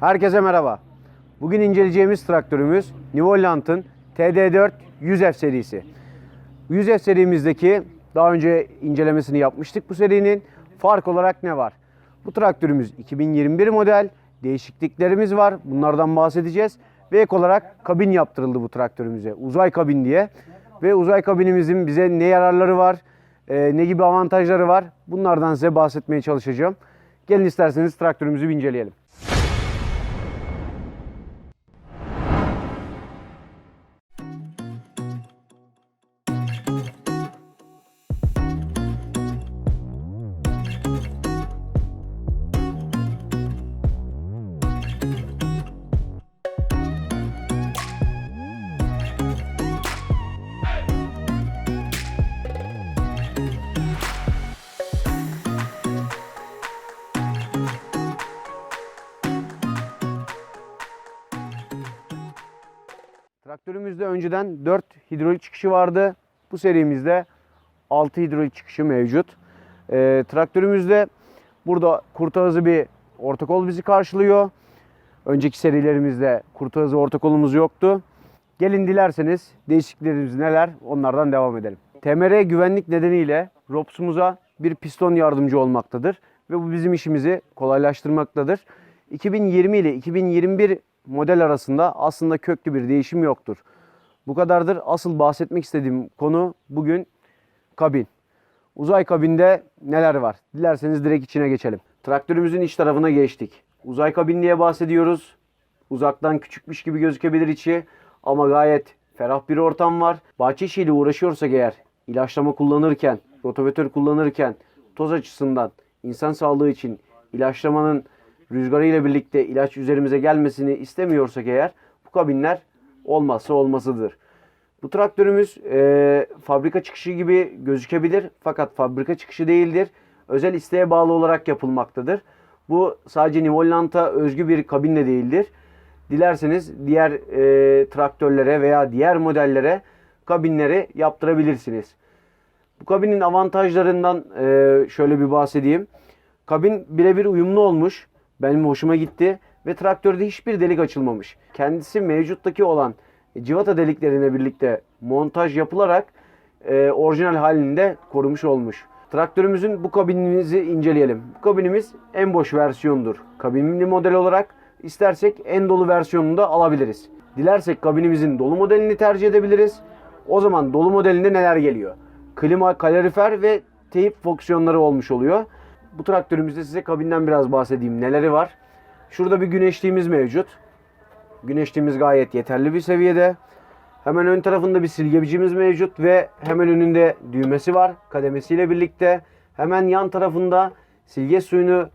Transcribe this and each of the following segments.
Herkese merhaba. Bugün inceleyeceğimiz traktörümüz Nivolant'ın TD4 100F serisi. 100F serimizdeki daha önce incelemesini yapmıştık bu serinin. Fark olarak ne var? Bu traktörümüz 2021 model. Değişikliklerimiz var. Bunlardan bahsedeceğiz. Ve ek olarak kabin yaptırıldı bu traktörümüze. Uzay kabin diye. Ve uzay kabinimizin bize ne yararları var? e, ne gibi avantajları var? Bunlardan size bahsetmeye çalışacağım. Gelin isterseniz traktörümüzü inceleyelim. Traktörümüzde önceden 4 hidrolik çıkışı vardı. Bu serimizde 6 hidrolik çıkışı mevcut. Ee, traktörümüzde burada kurta hızı bir orta kol bizi karşılıyor. Önceki serilerimizde kurta hızı orta kolumuz yoktu. Gelin dilerseniz değişikliklerimiz neler onlardan devam edelim. TMR güvenlik nedeniyle ROPS'umuza bir piston yardımcı olmaktadır ve bu bizim işimizi kolaylaştırmaktadır. 2020 ile 2021 model arasında aslında köklü bir değişim yoktur. Bu kadardır. Asıl bahsetmek istediğim konu bugün kabin. Uzay kabinde neler var? Dilerseniz direkt içine geçelim. Traktörümüzün iç tarafına geçtik. Uzay kabin diye bahsediyoruz. Uzaktan küçükmüş gibi gözükebilir içi ama gayet ferah bir ortam var. Bahçe işiyle uğraşıyorsak eğer ilaçlama kullanırken, rotovatör kullanırken toz açısından insan sağlığı için ilaçlamanın rüzgarı ile birlikte ilaç üzerimize gelmesini istemiyorsak eğer bu kabinler olmazsa olmasıdır. Bu traktörümüz e, fabrika çıkışı gibi gözükebilir fakat fabrika çıkışı değildir. Özel isteğe bağlı olarak yapılmaktadır. Bu sadece Nivolant'a özgü bir kabin de değildir. Dilerseniz diğer e, traktörlere veya diğer modellere kabinleri yaptırabilirsiniz. Bu kabinin avantajlarından e, şöyle bir bahsedeyim. Kabin birebir uyumlu olmuş. Benim hoşuma gitti ve traktörde hiçbir delik açılmamış. Kendisi mevcuttaki olan civata deliklerine birlikte montaj yapılarak e, orijinal halinde korumuş olmuş. Traktörümüzün bu kabinimizi inceleyelim. Bu kabinimiz en boş versiyondur. Kabinli model olarak istersek en dolu versiyonunu da alabiliriz. Dilersek kabinimizin dolu modelini tercih edebiliriz. O zaman dolu modelinde neler geliyor? Klima, kalorifer ve teyip fonksiyonları olmuş oluyor. Bu traktörümüzde size kabinden biraz bahsedeyim. Neleri var? Şurada bir güneşliğimiz mevcut. Güneşliğimiz gayet yeterli bir seviyede. Hemen ön tarafında bir silgebicimiz mevcut ve hemen önünde düğmesi var kademesiyle birlikte. Hemen yan tarafında silge suyunu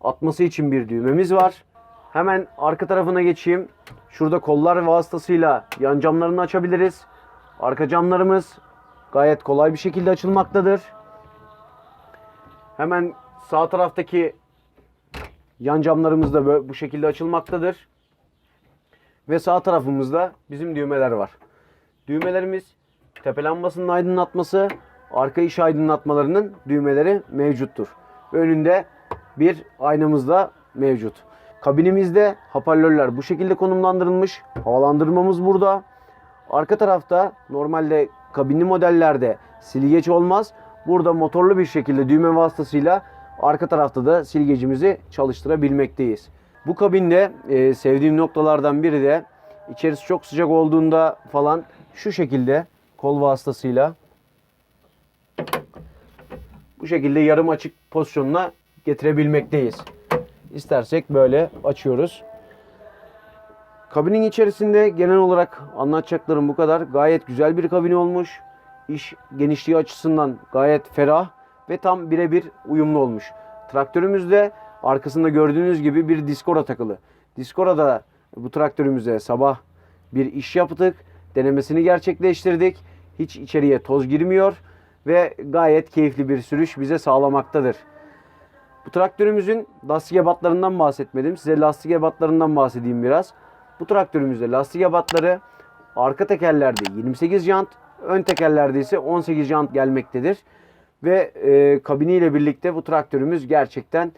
atması için bir düğmemiz var. Hemen arka tarafına geçeyim. Şurada kollar vasıtasıyla yan camlarını açabiliriz. Arka camlarımız gayet kolay bir şekilde açılmaktadır. Hemen sağ taraftaki yan camlarımız da bö- bu şekilde açılmaktadır. Ve sağ tarafımızda bizim düğmeler var. Düğmelerimiz tepe lambasının aydınlatması, arka iş aydınlatmalarının düğmeleri mevcuttur. Önünde bir aynamız da mevcut. Kabinimizde hoparlörler bu şekilde konumlandırılmış. Havalandırmamız burada. Arka tarafta normalde kabinli modellerde silgeç olmaz. Burada motorlu bir şekilde düğme vasıtasıyla arka tarafta da silgecimizi çalıştırabilmekteyiz. Bu kabinde e, sevdiğim noktalardan biri de içerisi çok sıcak olduğunda falan şu şekilde kol vasıtasıyla bu şekilde yarım açık pozisyonuna getirebilmekteyiz. İstersek böyle açıyoruz. Kabinin içerisinde genel olarak anlatacaklarım bu kadar. Gayet güzel bir kabin olmuş. İş genişliği açısından gayet ferah ve tam birebir uyumlu olmuş. Traktörümüzde arkasında gördüğünüz gibi bir diskora takılı. Diskora'da bu traktörümüze sabah bir iş yaptık. Denemesini gerçekleştirdik. Hiç içeriye toz girmiyor ve gayet keyifli bir sürüş bize sağlamaktadır. Bu traktörümüzün lastik ebatlarından bahsetmedim. Size lastik ebatlarından bahsedeyim biraz. Bu traktörümüzde lastik ebatları arka tekerlerde 28 jant, ön tekerlerde ise 18 jant gelmektedir. Ve e, kabiniyle birlikte bu traktörümüz gerçekten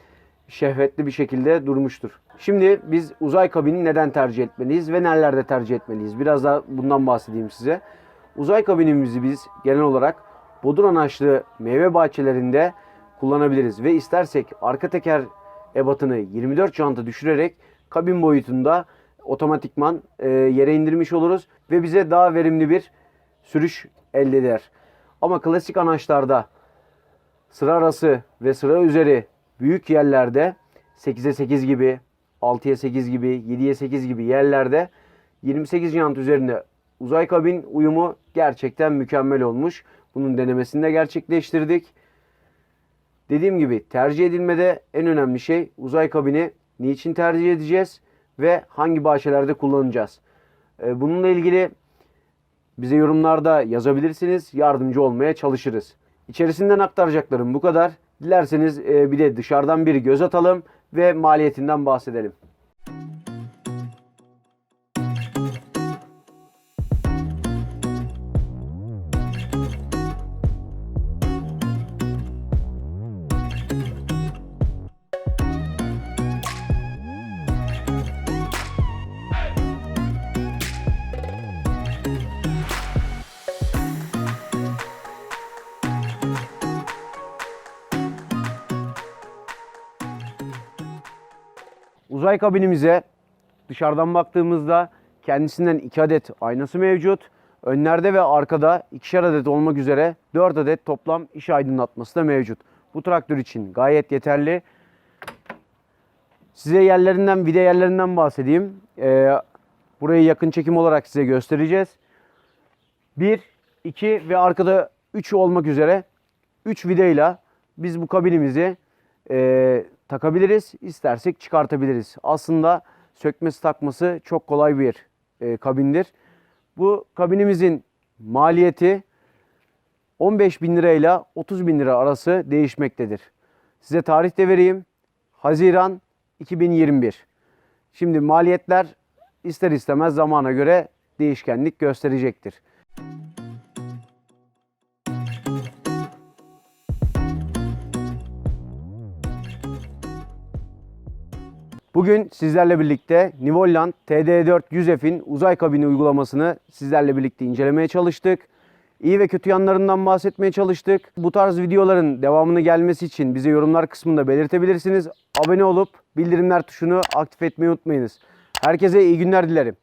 şehvetli bir şekilde durmuştur. Şimdi biz uzay kabini neden tercih etmeliyiz ve nerelerde tercih etmeliyiz? Biraz da bundan bahsedeyim size. Uzay kabinimizi biz genel olarak bodur anaçlı meyve bahçelerinde kullanabiliriz ve istersek arka teker ebatını 24 janta düşürerek kabin boyutunda otomatikman e, yere indirmiş oluruz ve bize daha verimli bir sürüş elde eder. Ama klasik anaçlarda sıra arası ve sıra üzeri büyük yerlerde 8'e 8 gibi, 6'ya 8 gibi, 7'ye 8 gibi yerlerde 28 jant üzerinde uzay kabin uyumu gerçekten mükemmel olmuş. Bunun denemesini de gerçekleştirdik. Dediğim gibi tercih edilmede en önemli şey uzay kabini niçin tercih edeceğiz ve hangi bahçelerde kullanacağız. Ee, Bununla ilgili bize yorumlarda yazabilirsiniz. Yardımcı olmaya çalışırız. İçerisinden aktaracaklarım bu kadar. Dilerseniz e, bir de dışarıdan bir göz atalım ve maliyetinden bahsedelim. Uzay kabinimize dışarıdan baktığımızda kendisinden 2 adet aynası mevcut. Önlerde ve arkada ikişer adet olmak üzere 4 adet toplam iş aydınlatması da mevcut. Bu traktör için gayet yeterli. Size yerlerinden, vida yerlerinden bahsedeyim. Ee, burayı yakın çekim olarak size göstereceğiz. 1, 2 ve arkada 3 olmak üzere 3 vidayla biz bu kabinimizi e, takabiliriz. İstersek çıkartabiliriz. Aslında sökmesi takması çok kolay bir e, kabindir. Bu kabinimizin maliyeti 15 bin lira ile 30 bin lira arası değişmektedir. Size tarih de vereyim. Haziran 2021. Şimdi maliyetler ister istemez zamana göre değişkenlik gösterecektir. Bugün sizlerle birlikte Nivolland TD4 100F'in uzay kabini uygulamasını sizlerle birlikte incelemeye çalıştık. İyi ve kötü yanlarından bahsetmeye çalıştık. Bu tarz videoların devamını gelmesi için bize yorumlar kısmında belirtebilirsiniz. Abone olup bildirimler tuşunu aktif etmeyi unutmayınız. Herkese iyi günler dilerim.